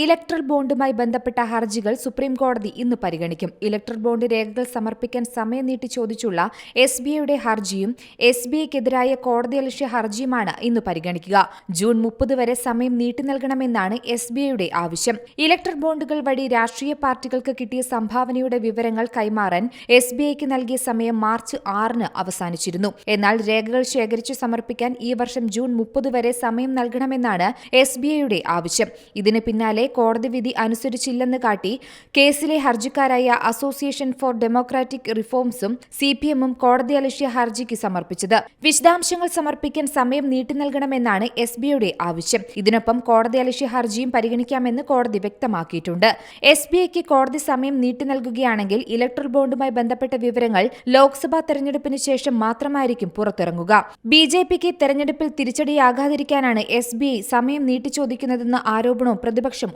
Electoral ബോണ്ടുമായി ബന്ധപ്പെട്ട ഹർജികൾ supreme കോടതി ഇന്ന് പരിഗണിക്കും. ഇലക്ട്രൽ ബോണ്ട് രേഖകൾ സമർപ്പിക്കാൻ സമയം നീട്ടി ചോദിച്ചുള്ള എസ് ബി ഐയുടെ ഹർജിയും എസ് ബി ഐക്കെതിരായ കോടതിയലക്ഷ്യ ഹർജിയുമാണ് ഇന്ന് പരിഗണിക്കുക. ജൂൺ മുപ്പത് വരെ സമയം നീട്ടി നൽകണമെന്നാണ് എസ് ബി ഐയുടെ ആവശ്യം. ഇലക്ട്രൽ ബോണ്ടുകൾ വഴി രാഷ്ട്രീയ പാർട്ടികൾക്ക് കിട്ടിയ സംഭാവനയുടെ വിവരങ്ങൾ കൈമാറാൻ എസ് ബി ഐക്ക് നൽകിയ സമയം മാർച്ച് ആറിന് അവസാനിച്ചിരുന്നു. എന്നാൽ രേഖകൾ ശേഖരിച്ച് സമർപ്പിക്കാൻ ഈ വർഷം ജൂൺ മുപ്പത് വരെ സമയം നൽകണമെന്നാണ് എസ് ബി ഐയുടെ ആവശ്യം. ഇതിന് പിന്നാലെ കോടതി വിധി അനുസരിച്ചില്ലെന്ന് കാട്ടി കേസിലെ ഹർജിക്കാരായ അസോസിയേഷൻ ഫോർ ഡെമോക്രാറ്റിക് റിഫോംസും സി പി എമ്മും കോടതിയലക്ഷ്യ ഹർജിക്ക് സമർപ്പിച്ചത്. വിശദാംശങ്ങൾ സമർപ്പിക്കാൻ സമയം നീട്ടി നൽകണമെന്നാണ് എസ് ബിയുടെ ആവശ്യം. ഇതിനൊപ്പം കോടതിയലക്ഷ്യ ഹർജിയും പരിഗണിക്കാമെന്ന് കോടതി വ്യക്തമാക്കിയിട്ടുണ്ട്. എസ് ബി ഐക്ക് കോടതി സമയം നീട്ടി നൽകുകയാണെങ്കിൽ ഇലക്ട്രൽ ബോണ്ടുമായി ബന്ധപ്പെട്ട വിവരങ്ങൾ ലോക്സഭാ തെരഞ്ഞെടുപ്പിന് ശേഷം മാത്രമായിരിക്കും പുറത്തിറങ്ങുക. ബി ജെ പിക്ക് തെരഞ്ഞെടുപ്പിൽ തിരിച്ചടിയാകാതിരിക്കാനാണ് എസ് ബി ഐ സമയം നീട്ടി ചോദിക്കുന്നതെന്ന ആരോപണവും പ്രതിപക്ഷം